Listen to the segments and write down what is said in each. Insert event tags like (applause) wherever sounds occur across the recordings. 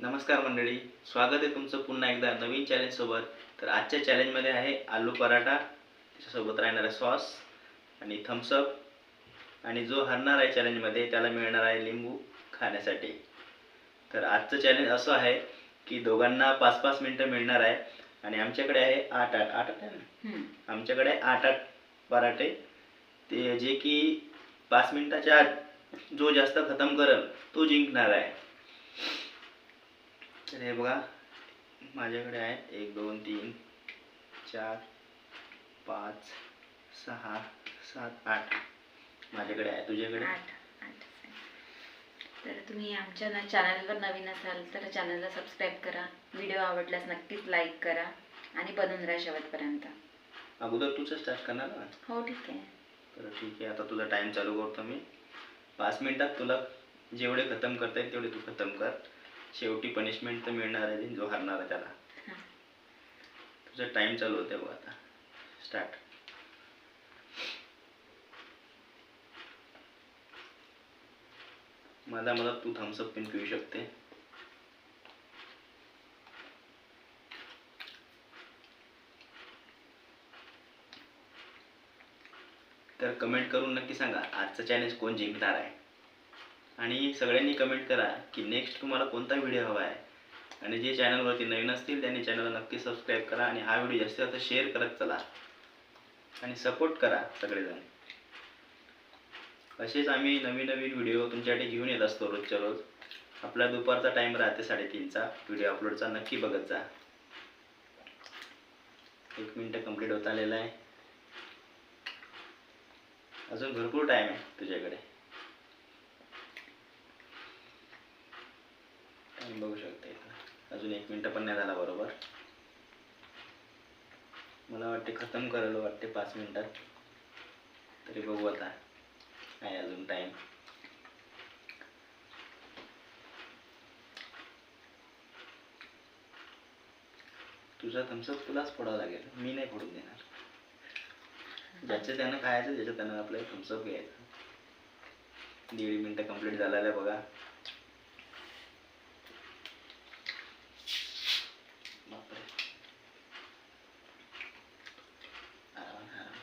नमस्कार मंडळी स्वागत आहे तुमचं पुन्हा एकदा नवीन चॅलेंज सोबत. तर आजच्या चॅलेंजमध्ये आहे आलू पराठा त्याच्यासोबत राहणारा सॉस आणि थम्सअप आणि जो हरणार आहे चॅलेंजमध्ये त्याला मिळणार आहे लिंबू खाण्यासाठी. तर आजचं चॅलेंज असं आहे की दोघांना पाच पाच मिनटं मिळणार आहे. आणि आमच्याकडे आहे आठ आठ आठ आठ आहे. आमच्याकडे आठ आठ पराठे. ते जे की पाच मिनिटाच्या आत जो जास्त खतम करेल तो जिंकणार आहे. तर हे बघा माझ्याकडे आहे एक दोन तीन चार पाच सहा सात आठ. माझ्याकडे आहे तुझ्याकडे? आठ आठ तर तुम्ही आमच्या ना चॅनलवर नवीन असाल तर चॅनलला सबस्क्राईब करा. व्हिडिओ आवडल्यास नक्कीच लाईक करा आणि बनवून राहा शेवटपर्यंत. अगोदर तुझं स्टार्ट करणार ना हो ठीक आहे. तर ठीक आहे. आता तुझा टाईम चालू करतो मी. पाच मिनिटात तुला जेवढे खतम करता येईल तेवढे तू खतम कर. शेवटी पनिशमेंट तर मिळणार आहे जो हरणार आहे त्याला. तुझं तुझा चालू होते बघ आता. स्टार्ट मला मला तू थम्सअप पिन पिऊ शकते. तर कमेंट करून नक्की सांगा आजचं चॅलेंज कोण जिंकणार आहे? आणि सगळ्यांनी कमेंट करा की नेक्स्ट तुम्हाला कोणता व्हिडिओ हवा आहे. आणि जे चॅनलवरती नवीन असतील त्यांनी चॅनलला नक्की सबस्क्राईब करा आणि हा व्हिडिओ जास्तीत जास्त शेअर करत चला. आणि सपोर्ट करा सगळेजण. असेच आम्ही नवीन नवीन व्हिडिओ तुमच्यासाठी घेऊन येत असतो रोजच्या रोज. आपला दुपारचा टाईम राहते साडेतीनचा. व्हिडिओ अपलोडचा नक्की बघत जा. एक मिनटं कंप्लीट होत आलेलं आहे. अजून भरपूर टाईम आहे तुझ्याकडे. तुम्ही बघू शकता इथं. अजून एक मिनटं पण नाही झाला बरोबर. मला वाटते खतम करायला वाटते पाच मिनिटात. तरी बघू आता आहे अजून टाईम तुझा थम्सअप तुलाच फोडावा लागेल. मी नाही फोडून देणार. ज्याचं त्यानं खायचं ज्याच्या त्यानं आपलं थम्सअप घ्यायचं. दीड मिनटं कंप्लीट झालेलं आहे बघा बापरे आराम, आराम.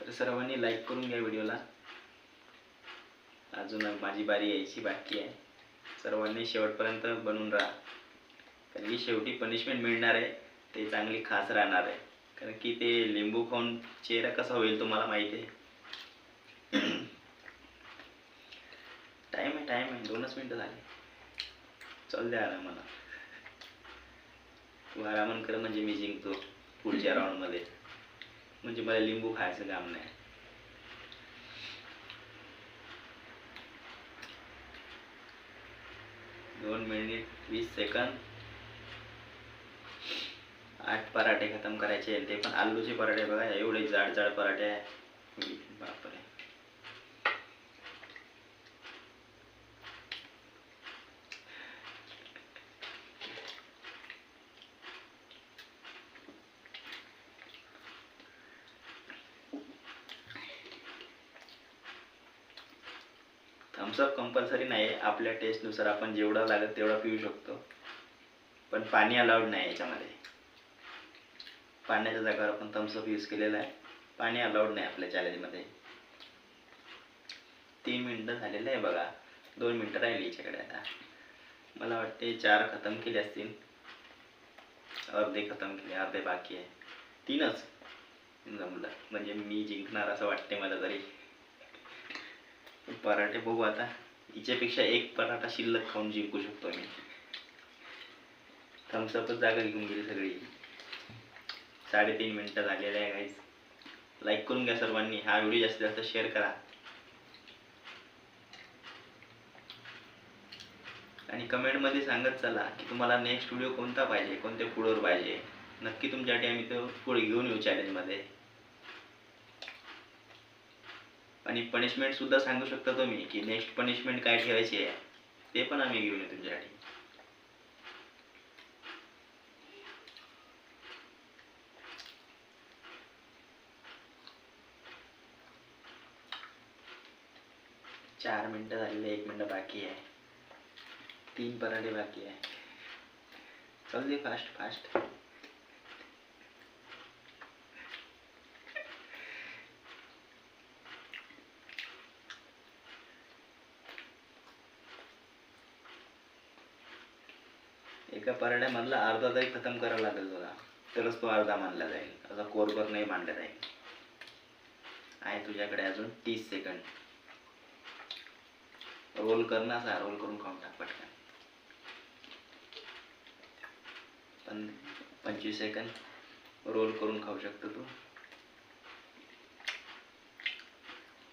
तर सर्वांनी लाईक करून घ्या व्हिडिओला. अजून माझी बारी यायची बाकी आहे. सर्वांनी शेवटपर्यंत बनून राहा. कारण की शेवटी पनिशमेंट मिळणार आहे ते चांगली खास राहणार आहे. कारण की ते लिंबू खाऊन चेहरा कसा होईल तुम्हाला माहिती आहे. (clears throat) टाईम आहे टाईम आहे. दोनच मिनटं झाली. चल द्या आरामाला तू आरामान कर म्हणजे मी जिंकतो पुढच्या राऊंडमध्ये म्हणजे मला लिंबू खायचं काम नाही. दोन मिनिट वीस सेकंद. आठ पराठे खतम करायचे ते पण आलूचे पराठे बघा एवढे जाड जाड पराठे आहे बापरे थम्सअप कंपल्सरी नाही आहे आपल्या टेस्टनुसार आपण जेवढा लागत तेवढा पिऊ शकतो. पण पाणी अलाउड नाही याच्यामध्ये. पाण्याच्या जागावर आपण थम्सअप यूज केलेला आहे. पाणी अलाउड नाही आपल्या चॅलेंजमध्ये तीन मिनटं झालेलं आहे बघा. दोन मिनटं राहिली याच्याकडे आता. मला वाटते चार खतम केले असतील. अर्धे खतम केले अर्धे बाकी आहे. तीनच. जमलं. म्हणजे मी जिंकणार असं वाटते मला तरी. पराठे बघू आता. हिच्यापेक्षा एक पराठा शिल्लक खाऊन जिंकू शकतो मी थम्सअपच जागा घेऊन गेली सगळी. साडेतीन मिनटं झालेले आहे गाईज लाईक करून घ्या सर्वांनी. हा व्हिडिओ जास्तीत जास्त शेअर करा. आणि कमेंटमध्ये सांगत चला की तुम्हाला नेक्स्ट व्हिडिओ कोणता पाहिजे? कोणत्या फूडवर पाहिजे? नक्की तुमच्यासाठी आम्ही तो फूड घेऊन येऊ चॅलेंजमध्ये आणि पनिशमेंट सुद्धा सांगू शकता तुम्ही की नेक्स्ट पनिशमेंट काय ठेवायची आहे ते पण आम्ही घेऊन येऊ तुमच्यासाठी. चार मिनटं झालेले एक मिनटं बाकी आहे. तीन पराठे बाकी आहे. चालू दे फास्ट फास्ट एका पराठ्यामधला अर्धा तरी खतम करावा लागेल तुला तरच तो अर्धा मानला जाईल. असा कोरभर नाही मांडला जाईल. आहे तुझ्याकडे अजून तीस सेकंड रोल कर असा रोल करून खाऊन टाक पटकन. पण पंचवीस सेकंद रोल करून खाऊ शकतो तू.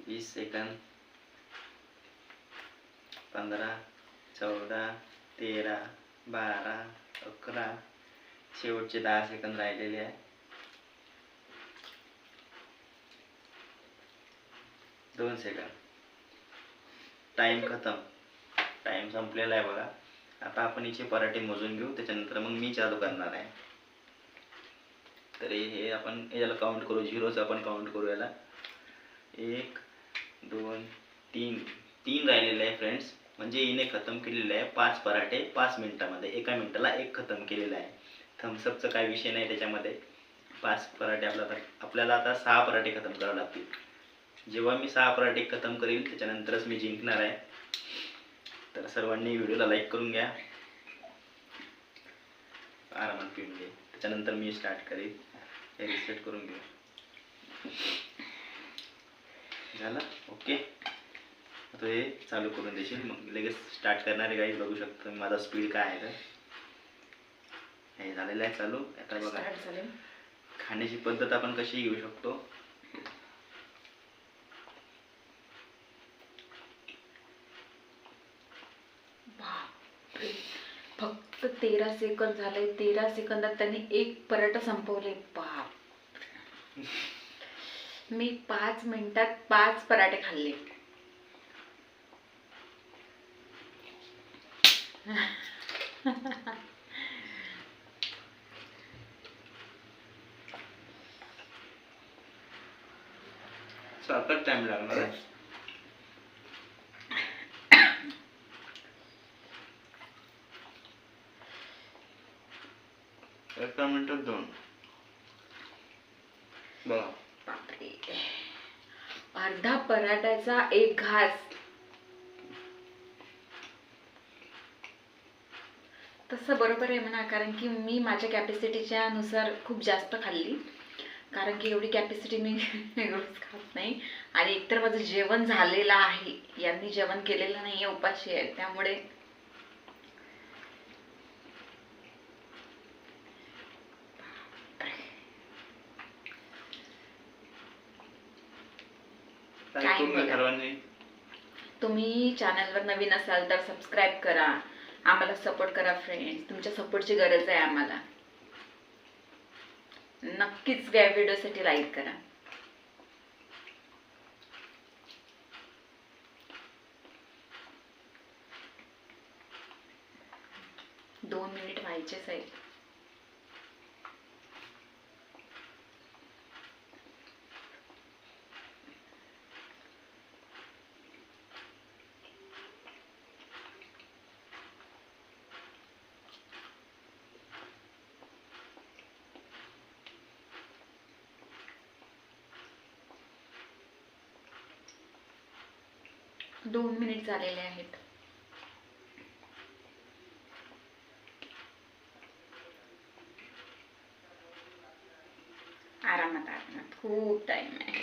वीस सेकंद पंधरा चौदा तेरा. बारा अकरा शेवटचे दहा सेकंद राहिलेले आहे. दोन सेकंद टाइम खतम. टाइम संपलेला आहे बघा. आता आपण इथे पराठे मोजून घेऊ. त्याच्यानंतर मग मी चालू करणार आहे. तर हे हे आपण याला काउंट करू. झिरोचं आपण काउंट करू याला. एक दोन तीन. तीन राहिलेले आहे फ्रेंड्स म्हणजे हिने खतम केलेलं आहे पाच पराठे पाच मिनिटामध्ये. एका मिनिटाला एक खतम केलेला आहे. थम्सअपचा काय विषय नाही त्याच्यामध्ये. पाच पराठे आपल्याला आपल्याला आता सहा पराठे खतम करावे लागतील. जेव्हा मी सहा पराठे खतम करील त्याच्यानंतरच मी जिंकणार आहे. तर सर्वांनी व्हिडिओला लाईक करून घ्या. आरामात पिऊन घे. त्याच्यानंतर मी स्टार्ट करेल हे रिसेट करून घेऊ झालं? ओके आता हे चालू करून देशील. मग लगेच स्टार्ट करणारे गाईज बघू शकतो माझा स्पीड काय आहे तर. हे झालेलं आहे चालू. आता बघा. खाण्याची पद्धत आपण कशी घेऊ शकतो? फक्त तेरा सेकंद झाले. तेरा सेकंदात त्यांनी एक पराठा संपवले. बाप मी पाच मिनिटात पाच पराठे खाल्ले. सातच टाइम लागणार आहे. एका मिनिटात दोन. बघा. अर्धा पराठ्याचा एक घास. तसं बरोबर आहे म्हणा कारण की मी माझ्या कॅपॅसिटीच्या नुसार खूप जास्त खाल्ली. कारण की एवढी कॅपॅसिटी मी (laughs) रोज खात नाही. आणि एकतर माझं जेवण झालेलं आहे. यांनी जेवण केलेलं नाही आहे उपाशी आहे. त्यामुळे तुम्ही चॅनलवर नवीन असाल तर सबस्क्राईब करा. आम्हाला सपोर्ट करा फ्रेंड्स तुमच्या सपोर्टची गरज आहे आम्हाला. नक्कीच या व्हिडिओसाठी लाईक करा. दोन मिनिट व्हायचेच आहेत. दोन मिनिट झालेले आहेत. आरामात आरामात. खूप टाइम आहे.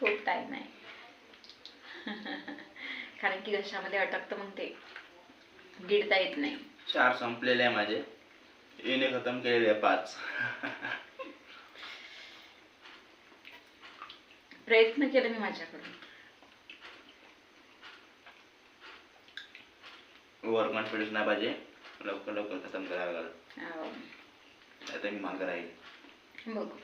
खूप टाइम आहे. (laughs) कारण की घशामध्ये अटकतं मग ते. गिळता येत नाही. चार संपलेले आहे माझे. येणे खतम केलेले आहे पाच. प्रयत्न केला मी माझ्याकडून. ओव्हर कॉन्फिडन्स नाही पाहिजे. लवकर लवकर खतम करावं लागेल. अं, आता मी मागं राहील. बघू.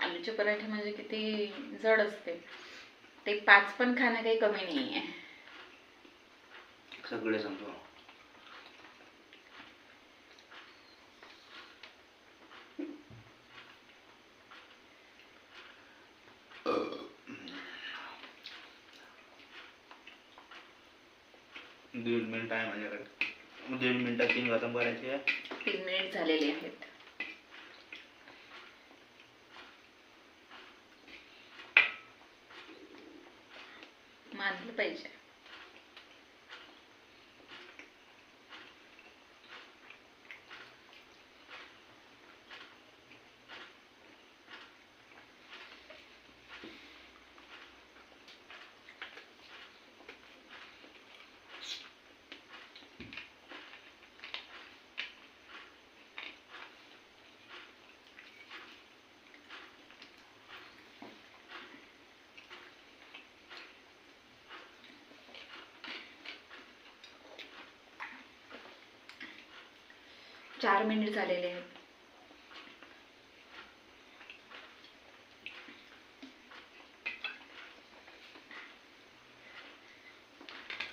आलूचे पराठे म्हणजे किती जड असते. ते पाच पण खाणं काही कमी नाही आहे सगळे संपव दीड मिनिट आहे माझ्याकडे. दीड मिनिटात तीन खतम करायची आहे तीन मिनिट झालेले आहेत मानलं पाहिजे चार मिनिट झालेले आहेत.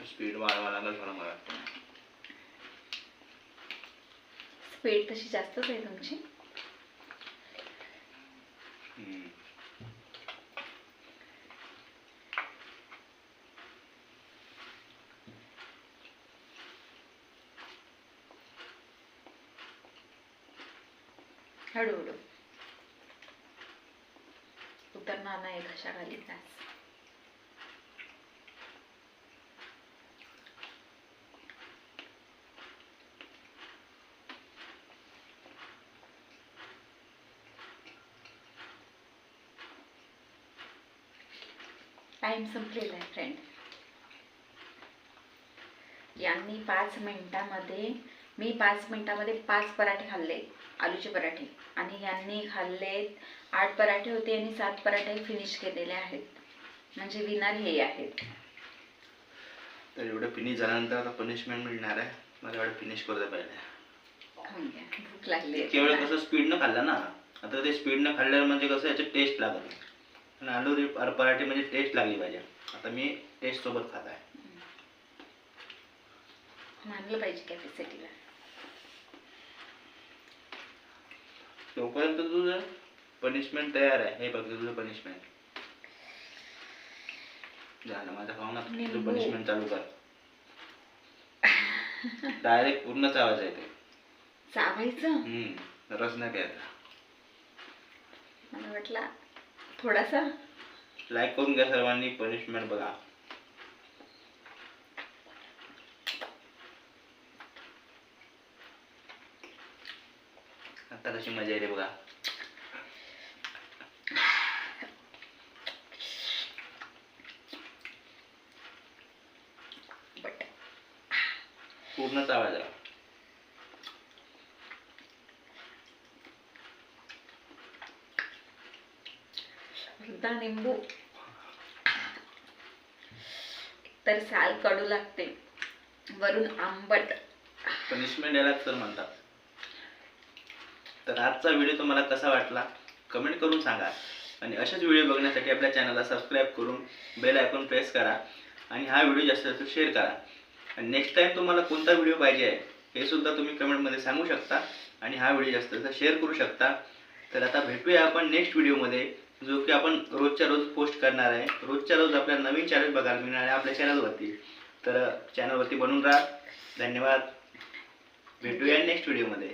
स्पीड वाढवा लागेल थोडं मला स्पीड तशी जास्तच आहे तुमची. हळूहळू. उतरणार नाही घशाखाली गॅस टाइम संपलेला आहे फ्रेंड यांनी पाच मिनिटामध्ये मी पाच मिनिटामध्ये पाच पराठे खाल्ले. आलूचे पराठे. आणि यांनी खाल्ले आठ पराठे होते आणि सात पराठे फिनिश केलेले आहेत. म्हणजे विनर हे आहेत. तर एवढं फिनिश झाल्यानंतर आता पनिशमेंट मिळणार आहे. मला एवढं फिनिश करू द्या पहिले. खाऊन घ्या. भूक लागली. केवळ कसं स्पीडनं खाल्लं ना. आता ते स्पीडनं खाल्ल्यावर म्हणजे कसं याची टेस्ट लागत आणि आलू पर- पराठे म्हणजे टेस्ट लागली पाहिजे. आता मी टेस्ट सोबत खात आहे. मानलं पाहिजे कॅपॅसिटीला तोपर्यंत तुझं पनिशमेंट तयार आहे. हे बघ तुझं पनिशमेंट झालं माझ्या खाऊन तुझं लिंबू. पनिशमेंट चालू कर. डायरेक्ट पूर्णच आवाज येते चावायचं? हम्म रस नाही प्यायचा. मला वाटला थोडासा. लाईक करून घ्या सर्वांनी पनिशमेंट बघा. आता कशी मजा येते बघा. बट. पूर्णच आवाज आहे अर्धा निंबू. तर साल कडू लागते. वरून आंबट. पनिशमेंट यालाच तर म्हणतात. तर आजचा व्हिडिओ तुम्हाला कसा वाटला कमेंट करून सांगा. आणि असेच व्हिडिओ बघण्यासाठी आपल्या चॅनलला सबस्क्राईब करून बेल आयकॉन प्रेस करा आणि हा व्हिडिओ जास्त जास्त शेअर करा. आणि नेक्स्ट टाइम तुम्हाला कोणता व्हिडिओ पाहिजे आहे हे सुद्धा तुम्ही कमेंटमध्ये सांगू शकता आणि हा व्हिडिओ जास्त जास्त शेअर करू शकता. तर आता भेटूया आपण नेक्स्ट व्हिडिओमध्ये जो की आपण रोजच्या रोज पोस्ट करणार आहे. रोजच्या रोज आपल्याला नवीन चॅनल बघायला मिळणार आहे आपल्या चॅनलवरती तर चॅनलवरती बनून राहा. धन्यवाद. भेटूया नेक्स्ट व्हिडिओमध्ये